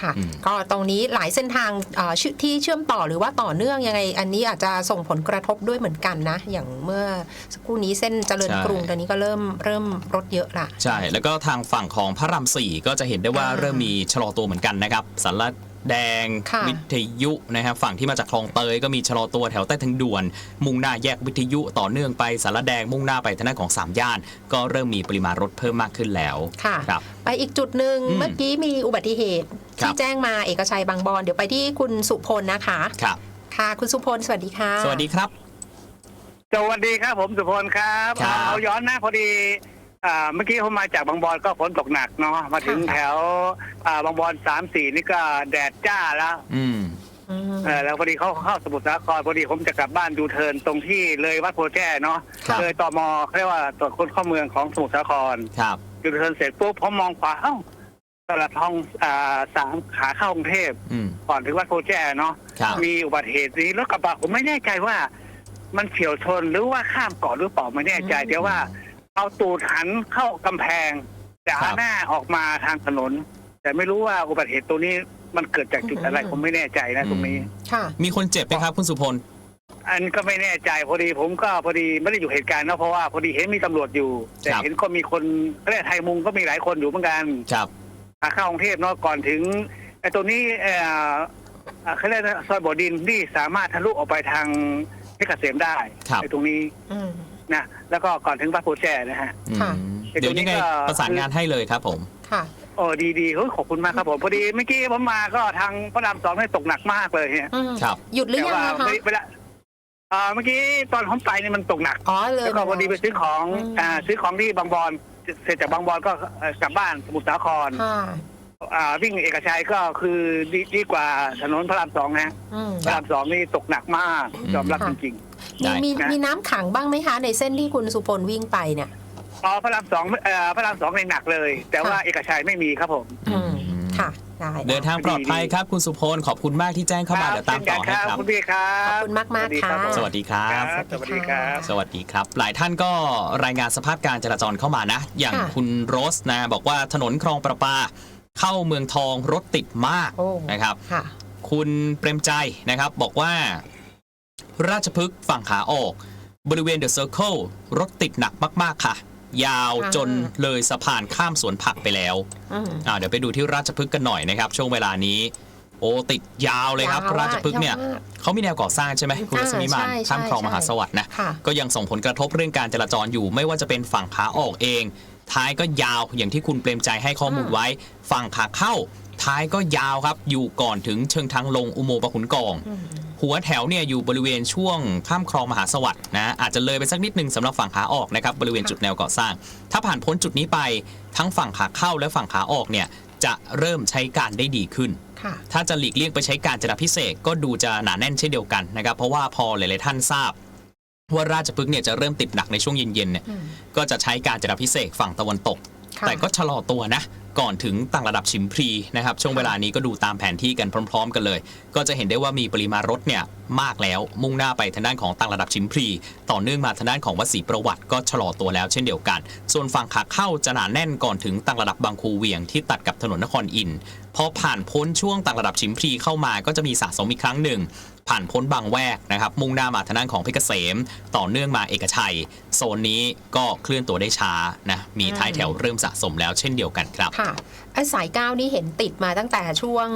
Speaker 2: ค่ะ
Speaker 3: อืม
Speaker 2: ก็ตรงนี้หลายเส้นทางเอ่อชื่อที่เชื่อมต่อหรือว่าต่อเนื่องยังไง อันนี้อาจจะส่งผลกระทบด้วยเหมือนกันนะ อย่างเมื่อสักครู่นี้เส้นเจริญกรุงตอนนี้ก็เริ่มเริ่มรถเยอะละ
Speaker 3: ใช่ แล้วก็ทางฝั่งของพระรามสี่ก็จะเห็นได้ว่า
Speaker 2: อ่า
Speaker 3: เริ่มมีชะลอตัวเหมือนกันนะครับสาร แดง
Speaker 2: ค่ะ
Speaker 3: วิทยุนะครับฝั่งที่มาจากคลองเตยก็มีชะลอตัวแถวใต้ทางด่วน มุ่งหน้าแยกวิทยุต่อเนื่องไปสารแดงมุ่งหน้าไปทางด้านของสามย่าน ก็เริ่มมีปริมาณรถเพิ่มมากขึ้นแล้ว
Speaker 2: ค่ะ
Speaker 3: ครับ
Speaker 2: ไปอีกจุดหนึ่ง
Speaker 3: อืม
Speaker 2: เมื่อกี้มีอุบัติเหตุ
Speaker 3: ครับ
Speaker 2: ที่แจ้งมาเอกชัยบางบอนเดี๋ยวไปที่คุณสุพลนะคะ
Speaker 3: ครับ
Speaker 2: ค่ะ คุณสุพลสวัสดีค่ะ
Speaker 3: สวัสดีครับ
Speaker 5: สวัสดีครับผมสุพลครับ
Speaker 3: ครับ
Speaker 5: เอาย้อนหน้าพอดี อ่าเมื่อกี้ผมมาจากบางบอนก็ฝนตกหนักเนาะมาถึง
Speaker 2: ค่ะ
Speaker 5: แถว อ่าบางบอนสามสี่นี่ก็แดดจ้าแล้ว
Speaker 3: อืม
Speaker 2: อืม
Speaker 5: เออแล้วพอดีเขาเข้าสมุทรสาครพอดีผมจะกลับบ้านดูเทิร์นตรงที่เลยวัดโพแจ้เนาะ
Speaker 3: ครับ
Speaker 5: เลยตมเขาเรียกว่าตรวจคนเข้าเมืองของสมุทรสาคร
Speaker 3: ครับ
Speaker 5: ดูเทิร์นเสร็จปุ๊บผมมองขวาเอ้าตลาดทองอ่าสามขาเข้ากรุงเทพ
Speaker 3: อืม
Speaker 5: ก่อนถึงวัดโพแจ้เนาะ
Speaker 3: ครับ
Speaker 5: มีอุบัติเหตุนี้รถกระบะผมไม่แน่ใจว่า มันเฉียวชนหรือว่าข้ามเกาะหรือเปล่าไม่แน่ใจ
Speaker 2: อืม
Speaker 5: แต่ว่า เอาตูดหันเข้ากำแพงแต่
Speaker 3: ครับ
Speaker 5: หน้าออกมาทางถนน แต่ไม่รู้ว่าอุบัติเหตุตัวนี้มันเกิดจากจุดอะไรผมไม่แน่ใจนะตรงนี้
Speaker 2: ค่ะ
Speaker 3: มีคนเจ็บไหมครับคุณสุพล
Speaker 5: อันก็ไม่แน่ใจพอดีผมก็พอดีไม่ได้อยู่เหตุการณ์เนอะเพราะว่าพอดีเห็นมีตำรวจอยู่ แต่
Speaker 3: ครับ
Speaker 5: เห็นก็มีคนเรียกไทยมุงก็มีหลายคนอยู่เหมือนกัน
Speaker 3: ครับ
Speaker 5: ขาเข้ากรุงเทพเนาะก่อนถึงไอ้ตัวนี้เอ่อเอ่อเขาเรียกนะซอยบ่อดินที่สามารถทะลุออกไปทางเพชรเกษมได้
Speaker 3: ครับ
Speaker 5: ไอ้ตรงนี้
Speaker 2: อืม
Speaker 5: นะแล้วก็ก่อนถึงวัดโพแจ้นะฮะ
Speaker 3: อืม
Speaker 2: ค่ะ
Speaker 3: เดี๋ยวยังไง
Speaker 5: ไอ้ตรงนี้ก็
Speaker 3: ประสานงานให้เลยครับผม
Speaker 2: ค่ะ
Speaker 6: โอ้ดีดีๆเฮ้ยขอบคุณมากครับผมพอดีเมื่อกี้ผมมาก็ทางพระรามสองให้ตกหนักมากเลยเนี่ย
Speaker 2: อืม
Speaker 3: ครับ
Speaker 2: หยุดหรือ
Speaker 6: แต่
Speaker 2: ยัง
Speaker 6: ว่า
Speaker 2: อะคะ
Speaker 6: เวลาเอ่อเมื่อกี้ตอนผมไปเนี่ยมันตกหนัก
Speaker 2: อ๋อเลย
Speaker 6: แล้วก็พอดีไปซื้อของ
Speaker 2: อืม
Speaker 6: อ่าซื้อของที่บางบอนเสร็จจากบางบอนก็เอ่อกลับบ้านสมุทรสาคร
Speaker 2: ค่ะ
Speaker 6: อ่าวิ่งเอกชัยก็คือดีดีกว่าถนนพระรามสองนะ
Speaker 2: อืม
Speaker 6: พระรามสองนี่ตกหนักมาก
Speaker 3: อืม
Speaker 6: ยอมรับ
Speaker 2: ค่ะ
Speaker 6: จริง
Speaker 2: มีมี
Speaker 6: นะ
Speaker 2: มีน้ำขังบ้างไหมคะ ในเส้นที่คุณสุพลวิ่งไปเนี่ย
Speaker 6: ๆอ๋อพระรามสองเอ่อพระรามสองในหนักเลย แต่ว่าเอกชัยไม่มีครับผม
Speaker 2: อืมค่ะ ได้
Speaker 3: เดินทางปลอดภัยครับคุณสุพลขอบคุณมากที่แจ้งเข้ามาเดี๋ยวตามต่อให้
Speaker 6: ค
Speaker 3: ค
Speaker 6: รั
Speaker 3: รั
Speaker 6: บบคุณพี่ครับ
Speaker 2: ขอบคุณมากมากๆค่ะ
Speaker 3: สวัสดีครับ
Speaker 6: ครับสวัสดีครับ
Speaker 3: สวัสดีครับ หลายท่านก็รายงานสภาพการจราจรเข้ามานะ อย่าง
Speaker 2: ค่ะ
Speaker 3: คุณโรสนะ บอกว่าถนนคลองประปา เข้าเมืองทองรถติดมาก
Speaker 2: โอ้
Speaker 3: นะครับ
Speaker 2: ค่ะ
Speaker 3: คุณเปรมใจนะครับบอกว่า ราชพฤกษ์ฝั่งขาออก บริเวณเดอะเซอร์เคิลรถติดหนักมากๆค่ะ ยาว
Speaker 2: ค่ะ
Speaker 3: จนเลยสะพานข้ามสวนผักไปแล้ว
Speaker 2: อืม
Speaker 3: อ่าเดี๋ยวไปดูที่ราชพฤกษ์กันหน่อยนะครับ ช่วงเวลานี้ โอ้ติดยาวเลยครับ
Speaker 2: ยาวอะ
Speaker 3: ราชพฤกษ์เนี่ย
Speaker 2: ยาวมาก
Speaker 3: เขามีแนวก่อสร้างใช่ไหมคุณ
Speaker 2: อ่า
Speaker 3: รัศมีมาน
Speaker 2: ใช่
Speaker 3: ข้ามคลอง
Speaker 2: ใช่
Speaker 3: มหาสวัสดิ์นะ
Speaker 2: ค่ะ
Speaker 3: ก็ยังส่งผลกระทบเรื่องการจราจรอยู่ไม่ว่าจะเป็นฝั่งขาออกเอง ท้ายก็ยาวอย่างที่คุณเปรมใจให้ข้อมูล
Speaker 2: อืม
Speaker 3: ไว้ ฝั่งขาเข้า ท้ายก็ยาวครับ อยู่ก่อนถึงเชิงทางลงอุโมงค์ปะขุนกอง
Speaker 2: อืม
Speaker 3: หัวแถวเนี่ยอยู่บริเวณช่วงข้ามคลองมหาสวัสดิ์นะอาจจะเลยไปสักนิดหนึ่งสำหรับฝั่งขาออกนะครับบริเวณจุดแนวก่อสร้าง ถ้าผ่านพ้นจุดนี้ไปทั้งฝั่งขาเข้าและฝั่งขาออกเนี่ยจะเริ่มใช้การได้ดีขึ้น
Speaker 2: ค่ะ
Speaker 3: ถ้าจะหลีกเลี่ยงไปใช้การจราพิเศษกก็ดูจะหนาแน่นเช่นเดียวกันนะครับ เพราะว่าพอหลาย ๆ ท่านทราบ ว่าราชพฤกษ์เนี่ยจะเริ่มติดหนักในช่วงเย็นๆเนี่ย
Speaker 2: อืม
Speaker 3: ก็จะใช้การจราพิเศษกฝั่งตะวันตก
Speaker 2: ค่ะ
Speaker 3: แต่ก็ชะลอตัวนะ ก่อนถึงต่างระดับชิมพรีนะครับช่วงเวลานี้ก็ดูตามแผนที่กันพร้อม ๆ กันเลย ก็จะเห็นได้ว่ามีปริมาณรถเนี่ยมากแล้วมุ่งหน้าไปทางด้านของต่างระดับชิมพรี ต่อเนื่องมาทางด้านของวัดศรีประวัติก็ชะลอตัวแล้วเช่นเดียวกัน ส่วนฝั่งขาเข้าจะหนาแน่นก่อนถึงต่างระดับบางคูเวียงที่ตัดกับถนนนครอินทร์ พอผ่านพ้นช่วงต่างระดับชิมพรีเข้ามาก็จะมีสะสมอีกครั้งหนึ่ง ผ่านพ้นบางแวกนะครับ มุ่งหน้ามาทางด้านของเพชรเกษม ต่อเนื่องมาเอกชัย โซนนี้ก็เคลื่อนตัวได้ช้านะมีท้ายแถวเริ่มสะสมแล้วเช่นเดียวกันครับ
Speaker 2: ค่ะไอ้สายก้าวนี่เห็นติดมาตั้งแต่ช่วง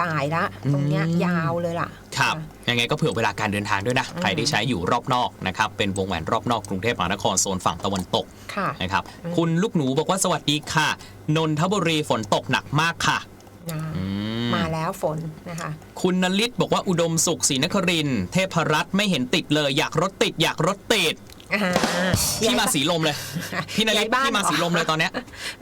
Speaker 2: บ่ายๆแล้วตรงเนี้ย
Speaker 3: อืม
Speaker 2: ยาวเลยล่ะ
Speaker 3: ครับยังไงก็เผื่อเวลาการเดินทางด้วยนะ ใครที่ใช้อยู่รอบนอกนะครับ เป็นวงแหวนรอบนอกกรุงเทพมหานครโซนฝั่งตะวันตก
Speaker 2: ค่ะ
Speaker 3: นะครับ คุณลูกหนูบอกว่าสวัสดีค่ะ นนทบุรีฝนตกหนักมากค่ะ
Speaker 2: นะ
Speaker 3: อืม
Speaker 2: มาแล้วฝนนะคะ
Speaker 3: คุณนลิศบอกว่าอุดมสุขศรีนครินทร์เทพรัตน์ไม่เห็นติดเลย อยากรถติด อยากรถติด
Speaker 2: อ่า
Speaker 3: พี่มาสีลมเลย พี่นลิศ
Speaker 2: ย้ายบ้าน
Speaker 3: พี่มาสีลมเลยตอนเนี้ย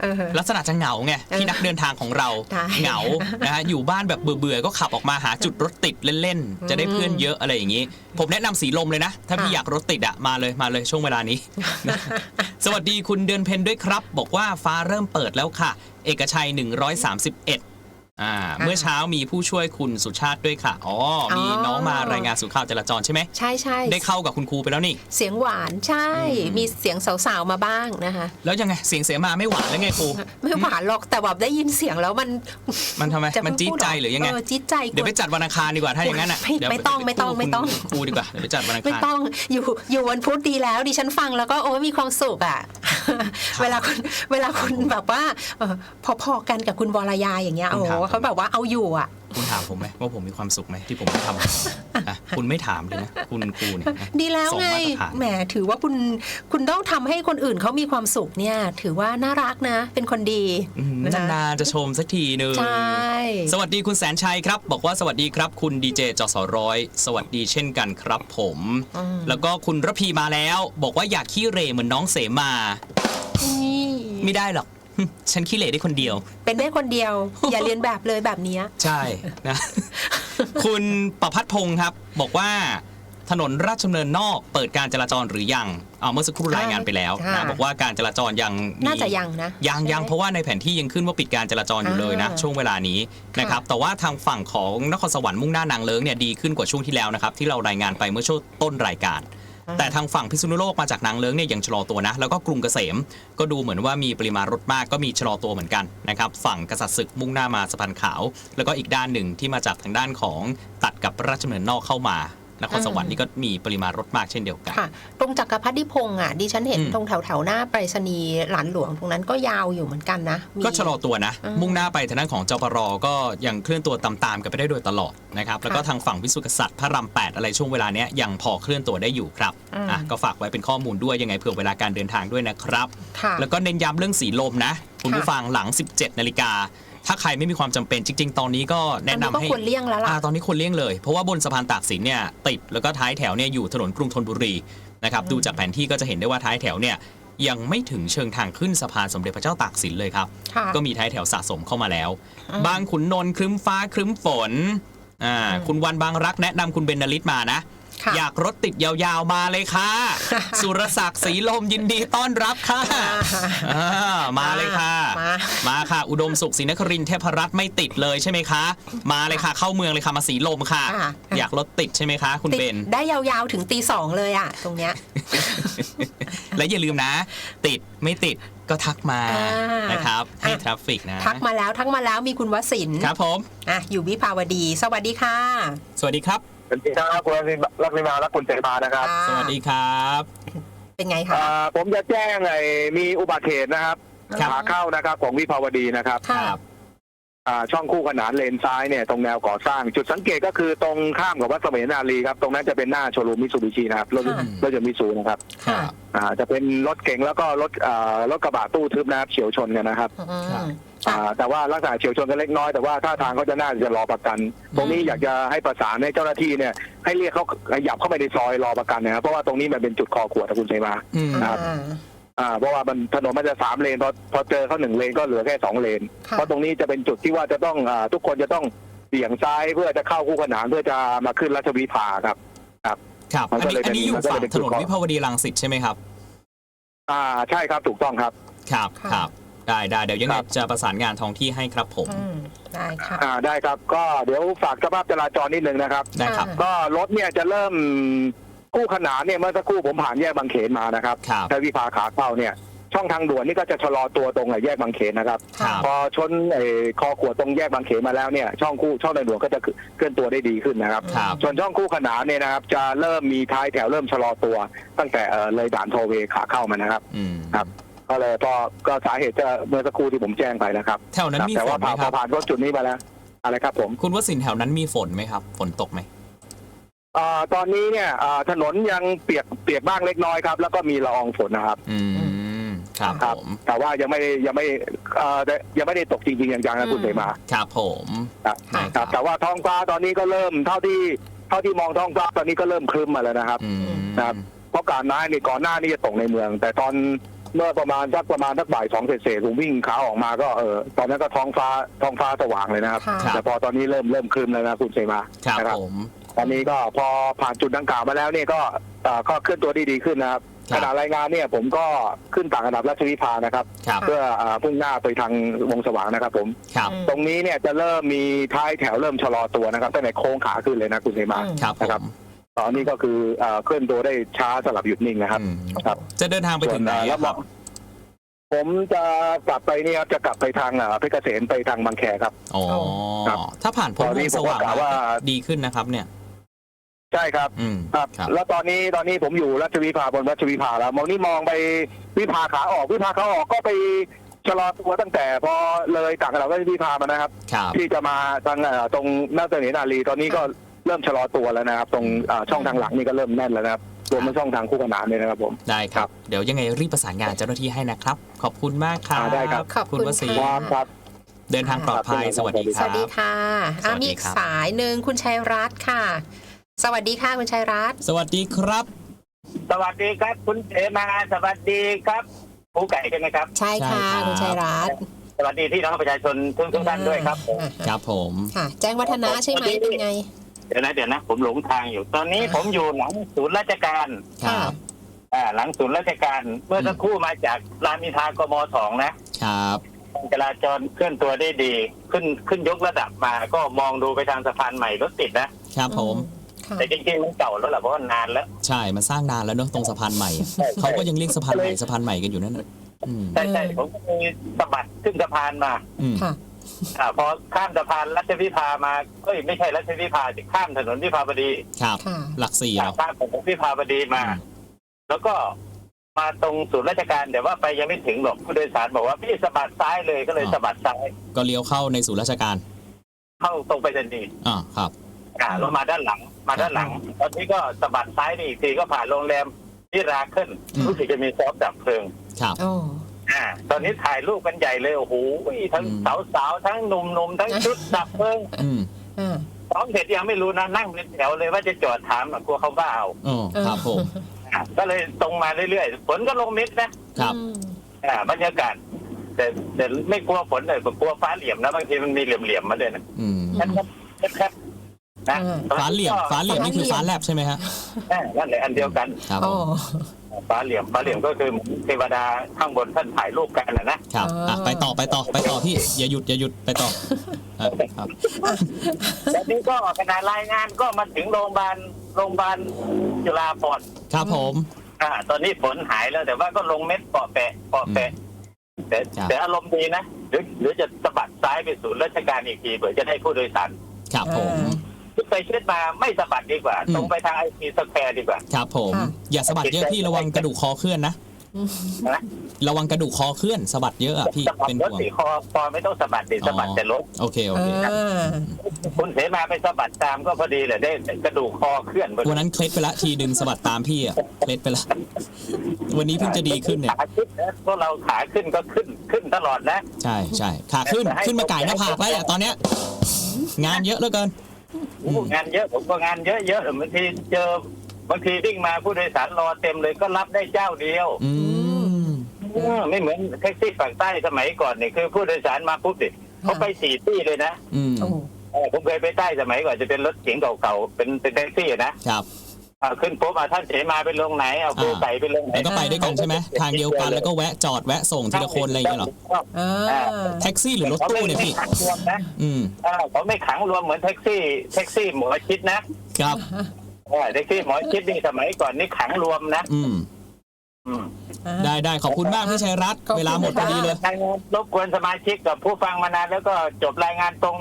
Speaker 2: เออ
Speaker 3: ลักษณะจะเหงาไงพี่นักเดินทางของเรา
Speaker 2: ใช่
Speaker 3: เหงานะฮะอยู่บ้านแบบเบื่อๆก็ขับออกมาหาจุดรถติดเล่นๆจะได้เพื่อนเยอะอะไรอย่างนี้ ผมแนะนำสีลมเลยนะ ถ้าพี่
Speaker 2: ค่ะ
Speaker 3: อยากรถติดอะมาเลยมาเลยช่วงเวลานี้ สวัสดีคุณเดือนเพ็ญด้วยครับ บอกว่าฟ้าเริ่มเปิดแล้วค่ะ เอกชัย 131 อ่าเมื่อเช้ามีผู้ช่วยคุณสุชาติด้วยค่ะ อ๋อ มี
Speaker 2: อ๋อ
Speaker 3: น้องมารายงานสู่ข่าวจราจรใช่ไหม
Speaker 2: ใช่ใช่
Speaker 3: ได้เข้ากับคุณครูไปแล้วนี่
Speaker 2: เสียงหวานใช่
Speaker 3: อืม
Speaker 2: มีเสียงสาวๆมาบ้างนะคะ
Speaker 3: แล้วยังไงเสียงเสมาไม่หวานแล้วไงครู
Speaker 2: ไม่หวานหรอกแต่แบบได้ยินเสียงแล้วมัน
Speaker 3: มันทำไม
Speaker 2: จะ
Speaker 3: มันจี๊ดใจหรือยังไง
Speaker 2: เออจี๊ดใจ
Speaker 3: เดี๋ยวไปจัดวันอังคารดีกว่าถ้าอย่างนั้นอะ
Speaker 2: ไม่
Speaker 3: เดี๋ยว
Speaker 2: ไม่ต้องไม่ต้องไม่ต้อง
Speaker 3: คุณครูดีกว่าเดี๋ยวไปจัดวันอัง
Speaker 2: ไม่
Speaker 3: คาร
Speaker 2: ต้องอยู่อยู่วันพุธดีแล้วดิฉันฟังแล้วก็โอ้ยมีความสุขอะ เวลาคุณเวลาคุณแบบว่าเออพอๆกันกับคุณวรยาอย่างเงี้ย
Speaker 3: คุ
Speaker 2: โอ้
Speaker 3: ณ
Speaker 2: โห
Speaker 3: ถามผม
Speaker 2: เขาแบบว่าเอาอยู่อะ
Speaker 3: คุณถามผมไหมว่าผมมีความสุขไหมที่ผมไม่ทำอะคุณไม่ถามเลยนะคุณครูเนี่ยนะ
Speaker 2: ดีแล้ว
Speaker 3: สอง
Speaker 2: ไง
Speaker 3: มาตรฐาน
Speaker 2: แหม ถือว่าคุณ คุณต้องทำให้คนอื่นเขามีความสุขเนี่ย ถือว่าน่ารักนะ เป็นคนดี
Speaker 3: อืม
Speaker 2: นะ
Speaker 3: นานๆจะชมสักทีหนึ่ง
Speaker 2: ใช่
Speaker 3: สวัสดีคุณแสนชัยครับ บอกว่าสวัสดีครับ คุณดีเจจสร้อยสวัสดีเช่นกันครับผม
Speaker 2: อืม
Speaker 3: แล้วก็คุณระพีมาแล้ว บอกว่าอยากขี้เหรเหมือนน้องเสมา
Speaker 2: นี่
Speaker 3: ไม่ได้หรอก ฉันขี้เหร่ได้คนเดียว
Speaker 2: เป็นได้คนเดียว อย่าเรียนแบบเลยแบบเนี้ย
Speaker 3: ใช่นะ คุณประพัฒพงศ์ครับ บอกว่าถนนราชดำเนินนอกเปิดการจราจรหรือยังเอาเมื่อสักครู่รายงานไปแล้ว
Speaker 2: ค่ะ
Speaker 3: นะบอกว่าการจราจรยังมี
Speaker 2: น่าจะยังนะ
Speaker 3: ยัง
Speaker 2: ใช่ไหม
Speaker 3: ยังเพราะว่าในแผนที่ยังขึ้นว่าปิดการจราจรอยู่เลยนะ
Speaker 2: อ่า
Speaker 3: ช่วงเวลานี้
Speaker 2: ค่ะ
Speaker 3: นะครับแต่ว่าทางฝั่งของนครสวรรค์มุ่งหน้านางเลิ้งเนี่ยดีขึ้นกว่าช่วงที่แล้วนะครับที่เรารายงานไปเมื่อช่วงต้นรายการ แต่ทางฝั่งพิษณุโลกมาจากนางเลิ้งเนี่ยยังชะลอตัวนะ แล้วก็กรุงเกษมก็ดูเหมือนว่ามีปริมาณรถมากก็มีชะลอตัวเหมือนกันนะครับฝั่งกษัตริย์ศึกมุ่งหน้ามาสะพานขาว แล้วก็อีกด้านหนึ่งที่มาจากทางด้านของตัดกับราชดำเนินนอกเข้ามา นครสวรรค์นี่ก็มีปริมาณรถมากเช่นเดียวกัน
Speaker 2: ค่ะ ตรงจักรพัฒนิพงศ์อะดิฉันเห็น
Speaker 3: อืม
Speaker 2: ตรงแถวแถวๆหน้าไปรษณีย์หลานหลวงตรงนั้นก็ยาวอยู่เหมือนกันนะมี
Speaker 3: ก็ชะลอตัวนะ
Speaker 2: อืม
Speaker 3: มุ่งหน้าไปทางด้านของจปรก็ยังเคลื่อนตัวตามๆกันไปได้โดยตลอดนะครับแล้วก็
Speaker 2: ค่ะ
Speaker 3: ทางฝั่งวิสุทธิกษัตริย์พระราม8อะไรช่วงเวลาเนี้ยยังพอเคลื่อนตัวได้อยู่ครับ
Speaker 2: อืม
Speaker 3: อะก็ฝากไว้เป็นข้อมูลด้วยยังไงเผื่อเวลาการเดินทางด้วยนะครับ
Speaker 2: ค่ะ
Speaker 3: แล้วก็เน้นย้ำเรื่องสีลมนะคุณผู้
Speaker 2: ค่ะ
Speaker 3: ฟังหลัง 17นาฬิกา ถ้าใครไม่มีความจำเป็นจริง ๆ ตอนนี้ก็แนะนำ
Speaker 2: อัก็
Speaker 3: ให้
Speaker 2: ควรเลี่ยงแล้วล่ะ
Speaker 3: อ่าตอนนี้ควรเลี่ยงเลย เพราะว่าบนสะพานตากสินเนี่ยติดแล้วก็ท้ายแถวเนี่ยอยู่ถนนกรุงธนบุรีนะครับ
Speaker 2: อืม
Speaker 3: ดูจากแผนที่ก็จะเห็นได้ว่าท้ายแถวเนี่ยยังไม่ถึงเชิงทางขึ้นสะพานสมเด็จพระเจ้าตากสินเลยครับ
Speaker 2: ค่ะ
Speaker 3: ก็มีท้ายแถวสะสมเข้ามาแล้ว
Speaker 2: อืม
Speaker 3: บางขุนนนท์ครึ้มฟ้าครึ้มฝนอ่า
Speaker 2: อืม
Speaker 3: คุณวันบางรักแนะนำคุณเบนนลิตมานะ
Speaker 2: ค่ะ
Speaker 3: อยากรถติดยาวๆมาเลยค่ะ สุรศักดิ์ศรีลมยินดีต้อนรับค่ะอ่ามาเลยค่ะ
Speaker 2: มา
Speaker 3: มาค่ะ อุดมสุขศรีนครินทร์เทพรัตน์ไม่ติดเลยใช่ไหมคะ มาเลยค่ะ เข้าเมืองเลยค่ะมาสีลมค่ะ
Speaker 2: ค่ะ
Speaker 3: อยากรถติดใช่ไหมคะ คุณ
Speaker 2: ติด
Speaker 3: เบน
Speaker 2: ได้ยาวๆถึงตีสองเลยอะ ตรงเนี้ย
Speaker 3: และอย่าลืมนะ ติดไม่ติดก็ทักมา
Speaker 2: อ่าน
Speaker 3: นะครับให้
Speaker 2: อะ
Speaker 3: ทราฟฟิกนะ
Speaker 2: ทักมาแล้วทักมาแล้วมีคุณวสินทร์
Speaker 3: ครับผม
Speaker 2: อะอยู่วิภาวดี สวัสดีค่ะ
Speaker 3: สวัสดีครับ
Speaker 7: สวัสดีครับคุณลักษมาและคุณเสมานะครับ
Speaker 2: อ่า
Speaker 3: สวัสดีครับ
Speaker 2: เป็นไงคะ
Speaker 7: อ่าผมจะแจ้งไอ้มีอุบัติเหตุนะครับ
Speaker 3: ครับ
Speaker 7: ขาเข้านะครับของวิภาวดีนะครับ
Speaker 2: ค่ะ
Speaker 7: อ่า ช่องคู่ขนานเลนซ้ายเนี่ยตรงแนวก่อสร้าง จุดสังเกตก็คือตรงข้ามกับวัดเสมนารีครับ ตรงนั้นจะเป็นหน้าโชว์รูมมิตซูบิชินะครับรถ
Speaker 2: ค่ะ
Speaker 7: รถยนต์มิตซูนะครับ
Speaker 3: ครั
Speaker 2: ค่ะ
Speaker 3: บ
Speaker 7: อ่าจะเป็นรถเก๋งแล้วก็รถอ่ารถกระบะตู้ทึบนะครับเฉียวชนกันนะครับ
Speaker 2: อืม
Speaker 3: ครับ
Speaker 2: ค่ะ
Speaker 7: อ่าแต่ว่าลักษณะเฉียวชนกันเล็กน้อยแต่ว่าท่าทางเขาจะน่าจะรอประกัน ตรงนี้อยากจะให้ประสานให้เจ้าหน้าที่เนี่ยให้เรียกเขาขยับเข้าไปในซอยรอประกันนะครับเพราะว่าตรงนี้มันเป็นจุดคอขวดนะคุณเสมา
Speaker 3: อืม
Speaker 7: ครับ
Speaker 2: อ่า
Speaker 7: อ่าเพราะว่ามันถนนมันจะสามเลนพอพอเจอเขาหนึ่งเลนก็เหลือแค่สองเลน
Speaker 2: ค่ะ
Speaker 7: เพราะตรงนี้จะเป็นจุดที่ว่าจะต้องอาทุกคนจะต้องเบี่ยงซ้ายเพื่อจะเข้าคู่ขนานเพื่อจะมาขึ้นรัชวิภาครับ
Speaker 3: ครับ
Speaker 7: มั
Speaker 3: อั
Speaker 7: น
Speaker 3: น
Speaker 7: ก็
Speaker 3: นี้
Speaker 7: เลย
Speaker 3: อันนี้อยู่
Speaker 7: มันก็เลย
Speaker 3: ฝั่ง
Speaker 7: เป็น
Speaker 3: ถนน
Speaker 7: จุดขอ
Speaker 3: วิภาวดีรังสิตใช่ไหมครับ
Speaker 7: อ่าใช่ครับถูกต้องครับ
Speaker 3: ครับ
Speaker 2: ค่ะ
Speaker 3: ครับ ได้ได้เดี๋ยวยังไง
Speaker 7: ครับ
Speaker 3: จะประสานงานท้องที่ให้ครับผม
Speaker 2: อืมได้ค่ะ
Speaker 7: อ่าได้ครับ ก็เดี๋ยวฝากสภาพจราจรนิดนึงนะครับ
Speaker 3: ได้ครับ
Speaker 2: ค่ะ
Speaker 7: ก็รถเนี่ยจะเริ่ม คู่ขนานเนี่ยเมื่อสักครู่ผมผ่านแยกบางเขนมานะครับ
Speaker 3: ครับ
Speaker 7: ใช้วิภาขาเข้าเนี่ย ช่องทางด่วนนี่ก็จะชะลอตัวตรงไอ้แยกบางเขนนะครับ
Speaker 3: ครับ
Speaker 7: พอชนไอ้คอขวดตรงแยกบางเขนมาแล้วเนี่ยช่องคู่ช่องทางด่วนก็จะเคลื่อนตัวได้ดีขึ้นนะครับ
Speaker 3: ครับ
Speaker 7: ส่วนช่องคู่ขนานเนี่ยนะครับ จะเริ่มมีท้ายแถวเริ่มชะลอตัว ตั้งแต่เอ่อเลยด่านโทเวขาเข้ามานะครับ
Speaker 3: อืม
Speaker 7: ครับ ก็เลยพอก็สาเหตุจะเมื่อสักครู่ที่ผมแจ้งไปนะครับ
Speaker 3: แถวนั้น
Speaker 7: ครับ
Speaker 3: มี
Speaker 7: แต่
Speaker 3: ฝ
Speaker 7: ว่าน
Speaker 3: ไหม
Speaker 7: ผ่าน
Speaker 3: ครับ
Speaker 7: ผ่านรถจุดนี้มาแล้วอะไรครับผม
Speaker 3: คุณวสินทร์แถวนั้นมีฝนไหมครับ ฝนตกไหม
Speaker 7: อ่าตอนนี้เนี่ยอ่าถนนยังเปียกเปียกบ้างเล็กน้อยครับ แล้วก็มีละอองฝนนะครับ
Speaker 3: อืมครับ
Speaker 7: ครับ
Speaker 3: ผม
Speaker 7: แต่ว่ายังไม่ยังไม่เอ่อยังไม่ได้ตกจริงๆอย่างๆนะคุณเสมา
Speaker 3: ครับผม
Speaker 7: ครับ
Speaker 3: ได้ค
Speaker 7: ค
Speaker 3: รั
Speaker 7: รับ บ แต่ว่าท้องฟ้าตอนนี้ก็เริ่มเท่าที่เท่าที่มองท้องฟ้าตอนนี้ก็เริ่มครึ้มมาแล้วนะครับ
Speaker 3: อืม
Speaker 7: ครับ เพราะการน้านี่ก่อนหน้านี่จะตกในเมือง แต่ตอนเมื่อประมาณสักประมาณสักบ่ายสองเศษๆผมวิ่งขาออกมาก็เออตอนนั้นก็ท้องฟ้าท้องฟ้าสว่างเลยนะครับ
Speaker 2: ค่ะ
Speaker 3: ครับ
Speaker 7: แต่พอตอนนี้เริ่มเริ่มครึ้มแล้วนะคุณเสมา
Speaker 3: ครับ
Speaker 7: นะ
Speaker 3: ผม
Speaker 7: ตอนนี้ก็พอผ่านจุดดังกล่าวมาแล้วเนี่ยก็เอ่อก็เคลื่อนตัวได้ดีขึ้นนะครับ
Speaker 3: ครับ
Speaker 7: ขณะรายงานเนี่ยผมก็ขึ้นต่างระดับราชวิภานะครับ
Speaker 3: ครับ
Speaker 7: เพื่อเอ่อพุ่งหน้าไปทางวงสว่างนะครับผม
Speaker 3: ครับ
Speaker 2: อืม
Speaker 7: ตรงนี้เนี่ยจะเริ่มมีท้ายแถวเริ่มชะลอตัวนะครับตั้งแต่โค้งขาขึ้นเลยนะคุณเสมา
Speaker 2: อืม
Speaker 3: ครับผ
Speaker 7: นะครับ
Speaker 3: ม
Speaker 7: ตอนนี้ก็คือเอ่อเคลื่อนตัวได้ช้าสลับหยุดนิ่งนะครับ
Speaker 3: อืม
Speaker 7: ครับ
Speaker 3: จะเดินทางไปถึงไหน
Speaker 7: ส่วน
Speaker 3: อะครับ
Speaker 7: ผมจะกลับไปเนี่ยครับจะกลับไปทางเอ่อเพชรเกษมไปทางบางแคครับ
Speaker 3: อ๋อ
Speaker 7: ครับ
Speaker 3: ถ้าผ่านพ้น
Speaker 7: ตอนนี้
Speaker 3: วงสว่าง
Speaker 7: ผมก็กะว่า
Speaker 3: ดีขึ้นนะครับเนี่ย
Speaker 7: ใช่ครับ
Speaker 3: อืม
Speaker 7: ครับ
Speaker 3: ครับ
Speaker 7: แล้วตอนนี้ตอนนี้ผมอยู่รัชวิภาบนรัชวิภาแล้วมองนี่มองไปวิภาขาออกวิภาขาออกก็ไปชะลอตัวตั้งแต่พอเลยต่างระดับรัชวิภามานะครับ
Speaker 3: ครับ
Speaker 7: ที่จะมาทางเอ่อตรงหน้าเสนีนารีตอนนี้ก็เริ่มชะลอตัวแล้วนะครับ ตรงเอ่อช่องทางหลังนี่ก็เริ่มแน่นแล้วนะครับรวมทั้งช่องทางคู่ขนานเลยนะครับผม
Speaker 3: ได้ครับ เดี๋ยวยังไงรีบประสานงานเจ้าหน้าที่ให้นะครับ ขอบคุณมากครับ
Speaker 7: อ่าได้ครับ
Speaker 2: ขอบคุณ
Speaker 3: วสินท
Speaker 2: ค่ะ
Speaker 3: ร์
Speaker 7: ครับ
Speaker 3: เดินทางปลอดภัย
Speaker 7: ครับ
Speaker 3: สวัสดีค
Speaker 2: ส
Speaker 3: รั
Speaker 2: วัสดี
Speaker 3: บ
Speaker 2: ค่ะ
Speaker 3: สวั
Speaker 2: อะ
Speaker 3: สดี
Speaker 2: มีอีก
Speaker 3: ครับ
Speaker 2: สายหนึ่งคุณชัยรัตน์ค่ะ สวัสดีค่ะคุณชัยรัตน์
Speaker 3: สวัสดีครับ
Speaker 6: สวัสดีครับ คุณเสมาสวัสดีครับผู้ไก่ใช่ไหมครับ
Speaker 2: ใช่ค่ะ
Speaker 3: ใช่ครับ
Speaker 2: คุณชัยรัตน์
Speaker 6: สวัสดีพี่น้องประชาชนทุกทุกท่านด้วยครับผม
Speaker 2: อ่า
Speaker 3: ครับผม
Speaker 2: ค่ะ แจ้งวัฒนะใช่ไหมเป็นไง
Speaker 6: เดี๋ยวนะเดี๋ยวนะผมหลงทางอยู่ ตอนนี้
Speaker 2: อ่า
Speaker 6: ผมอยู่หลังศูนย์ราชการ
Speaker 3: ครับ
Speaker 6: อ่าหลังศูนย์ราชการเมื่อสักครู่มาจากรามอินทรากมสองนะครับการจราจรเคลื่อนตัวได้ดี ขึ้นขึ้นยกระดับมาก็มองดูไปทางสะพานใหม่รถติดนะ
Speaker 3: ครับผม
Speaker 2: ค่ะ
Speaker 6: แต่จริงๆมันเก่าแล้วแหละเพราะว่านานแล้ว
Speaker 3: ใช่มันสร้างนานแล้วเนอะตรงสะพานใหม่อะ
Speaker 6: ใช่
Speaker 3: เขาก็ยังเรียกสะพานใหม่สะพานใหม่กันอยู่นั่นน่ะอืม
Speaker 6: ใช่ใช่ผมก็มีสะบัดขึ้นสะพานมา
Speaker 3: อืม
Speaker 2: ค่ะ
Speaker 6: อ่าพอข้ามสะพานรัชวิภามาเอ้ยไม่ใช่รัชวิภาสิข้ามถนนวิภาวดี
Speaker 3: ครับ
Speaker 2: ค่ะ
Speaker 3: หลักสี่
Speaker 6: อ่า
Speaker 3: แล้ว
Speaker 6: ข้ามถนนวิภาวดีมา
Speaker 3: อืม
Speaker 6: แล้วก็มาตรงศูนย์ราชการแต่ว่าไปยังไม่ถึงหรอกผู้โดยสารบอกว่าพี่สะบัดซ้ายเลยก็เลยสะบัดซ้าย
Speaker 3: ก็เลี้ยวเข้าในศูนย์ราชการ
Speaker 6: เข้าตรงไปทันที
Speaker 3: อ่าครับ
Speaker 6: อ่าแล้วมาด้านหลัง มาด้านหลัง ตอนนี้ก็สะบัดซ้ายนี่อีกทีก็ผ่านโรงแรมที่ราขึ้น
Speaker 3: อืม
Speaker 6: รู้สึกจะมีซอฟดับเพลิง
Speaker 3: ครับ
Speaker 2: โอ้
Speaker 6: อ่า ตอนนี้ถ่ายรูปกันใหญ่เลยโอ้โหทั้ง
Speaker 3: อืม
Speaker 6: สาวๆทั้งหนุ่มๆทั้งชุดดับเพลิง
Speaker 3: อืม
Speaker 2: อ่า
Speaker 6: ซ้อมเสร็จยังไม่รู้นะนั่งเป็นแถวเลยว่าจะจอดถามอะกลัวเขาบ้าเอา
Speaker 3: โอ้ครับผม
Speaker 6: อะก็เลยตรงมาเรื่อยๆฝนก็ลงเม็ดนะครับ
Speaker 2: อืม
Speaker 6: อ่าบรรยากาศ แต่แต่ไม่กลัวฝนเลยกลัวฟ้าเหลี่ยมนะบางทีมันมีเหลี่ยมๆมาด้วยนะ
Speaker 3: อืม
Speaker 6: แค่แค่ นะ
Speaker 3: ฟ้าเหลี่ยมฟ้าเหลี่ยมนี่คือฟ้าแลบใช่ไหมฮะ
Speaker 6: อ่านั่นแหละอันเดียวกัน
Speaker 3: ครับผ
Speaker 2: โอ้
Speaker 3: ม
Speaker 6: ฟ้าเหลี่ยมฟ้าเหลี่ยมก็คือเหมือนเทวดาข้างบนท่านถ่ายรูปกันนะนะครับ
Speaker 3: อะไปต่อไปต่อไปต่อพี่อย่าหยุดอย่าหยุดไปต่ออะครับ
Speaker 6: แล้วนี้ก็ขณะรายงานก็มาถึงโรงพยาบาลโรงพยาบาลจุฬาภรณ์
Speaker 3: ครับผม
Speaker 6: อ่าตอนนี้ฝนหายแล้วแต่ว่าก็ลงเม็ดเปาะแปะเปาะแปะแต่
Speaker 3: ครับ
Speaker 6: แต่อารมณ์ดีนะหรือหรือจะสะบัดซ้ายไปศูนย์ราชการอีกทีเผื่อจะได้ผู้โดยสาร
Speaker 3: ครับผม
Speaker 6: คิดไปคิดมาไม่สะบัดดีกว่า
Speaker 3: อืม
Speaker 6: ตรงไปทางไอทีสแควร์ดีกว่า
Speaker 3: ครับผม
Speaker 2: ค่ะ
Speaker 3: อย่าสะบัดเยอะพี่ระวังกระดูกคอเคลื่อนนะ
Speaker 6: นะ
Speaker 3: ระวังกระดูกคอเคลื่อนสะบัดเยอะอะพี่
Speaker 6: สะบัด
Speaker 3: เป็น
Speaker 6: รถ
Speaker 3: ห่วง
Speaker 6: สีคอคอไม่ต้องสะบัดดิสะบัดแต่รถ
Speaker 3: โอเคโอ
Speaker 2: อ่
Speaker 3: เคา
Speaker 6: คุณเสมาไปสะบัดตามก็พอดีเลยได้กระดูกคอเคลื่อนพอดี
Speaker 3: วันนั้นเคล็ดไปละทีหนึ่งสะบัดตามพี่อะเคล็ดไปละ วันนี้เพิ่งจะดีขึ้นเนี่ย
Speaker 6: ขาขึ้นนะพวกเราขาขึ้นก็ขึ้นขึ้นตลอดนะ
Speaker 3: ใช่ใช่ขาขึ้นขึ้นมาไก่หน้าผากแล้วอะตอนเนี้ย งานเยอะเหลือเกิน
Speaker 6: โอ้โหงานเยอะผมก็งานเยอะเยอะบางทีเจอบางทีวิ่งมาผู้โดยสารรอเต็มเลยก็รับได้เจ้าเดียว
Speaker 3: อืม
Speaker 6: เออไม่เหมือนแท็กซี่ฝั่งใต้สมัยก่อนนี่คือผู้โดยสารมาปุ๊บดิเขาไปสี่ที่เลยนะ
Speaker 3: อืม
Speaker 2: โอ้
Speaker 6: เออผมเคยไปใต้สมัยก่อนจะเป็นรถเก๋งเก่าๆเป็นเป็นแท็กซี่นะ ครับ อ่าขึ้นปุ๊บอะท่านเสมาไปลงไหนเอาผู้
Speaker 3: อ่า
Speaker 6: ใส่ไปลงไหน
Speaker 3: แล้วก็ไปด้วยกันใช่ไหมทางเดียวกันแล้วก็แวะจอดแวะส่งทีละคนอะไรอย่างเงี้ยเหรอ
Speaker 2: อ่า
Speaker 3: แท็กซี่หรือรถตู้เนี่ยพี่
Speaker 6: ขาไม่ขังรวมนะ
Speaker 3: อืม
Speaker 6: อ่าเขาไม่ขังรวมเหมือนแท็กซี่แท็กซี่หมอชิดนะครับอ่าแท็กซี่หมอชิดนี่สมัยก่อนนี่ขังรวมนะ
Speaker 3: อืม
Speaker 6: อืม
Speaker 3: ได้ได้ขอบคุณมากพี่ชัยรัตน์
Speaker 2: ขอบคุณ
Speaker 3: เวลาหมดพอดีเลย
Speaker 6: รายงานรบกวนสมาชิกกับผู้ฟังมานานแล้วก็จบรายงานตรง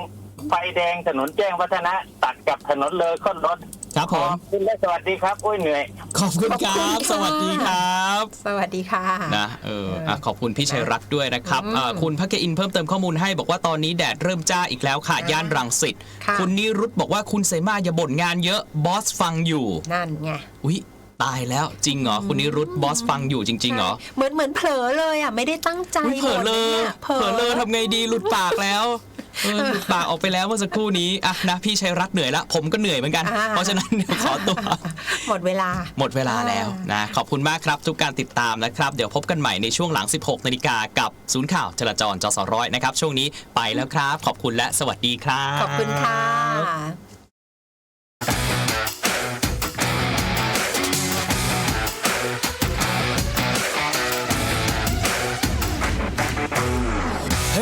Speaker 6: ไฟแดงถนนแจ้งวัฒนะ ตัดกับถนนเลยข้นรถ
Speaker 3: ครับ
Speaker 6: ข
Speaker 3: ผ
Speaker 6: อ
Speaker 3: ม
Speaker 6: บคุณและสวัสดีครับ โอ้ยเหนื่อย
Speaker 3: ขอบคุณครับสวัสดีครับ
Speaker 2: สวัสดีค่ะ
Speaker 3: นะเอออะขอบคุณพี่ชัยรัตน์ด้วยนะครับ
Speaker 2: อืม
Speaker 3: อ่าคุณพักเกอินเพิ่มเติมข้อมูลให้บอกว่าตอนนี้แดดเริ่มจ้าอีกแล้วค่ะ ย่านรังสิต
Speaker 2: ค่ะ
Speaker 3: คุณนิรุตบอกว่าคุณเสมาอย่าบ่นงานเยอะบอสฟังอยู่
Speaker 2: นั่นไง
Speaker 3: อุ๊ย ตายแล้วจริงเหรอ คุณนิรุตบอสฟังอยู่จริงๆเหรอ
Speaker 2: ใช่เหมือนเหมือนเผลอเลยอะไม่ได้ตั้งใจ
Speaker 3: อุ๊ยเผลอเลย
Speaker 2: นี่
Speaker 3: เผลอเลยทำไงดีหลุดปากแล้วเออหลุด ปากออกไปแล้วเมื่อสักครู่นี้อะนะพี่ชัยรัตน์เหนื่อยละผมก็เหนื่อยเหมือนกัน
Speaker 2: อ่า
Speaker 3: เพราะฉะนั้นเดี๋ยวขอตัว
Speaker 2: หมดเวลา
Speaker 3: หมดเวลาแล้วนะขอบคุณมากครับทุกการติดตามนะครับ เดี๋ยวพบกันใหม่ในช่วงหลัง 16นาฬิกากับศูนย์ข่าวจราจรจสร้อยนะครับ ช่วงนี้ไปแล้วครับ ขอบคุณและสวัสดีครับ
Speaker 2: ขอบคุณค่ะ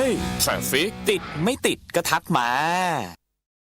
Speaker 1: เฮ้ยฟิกติดไม่ติดก็ทักมา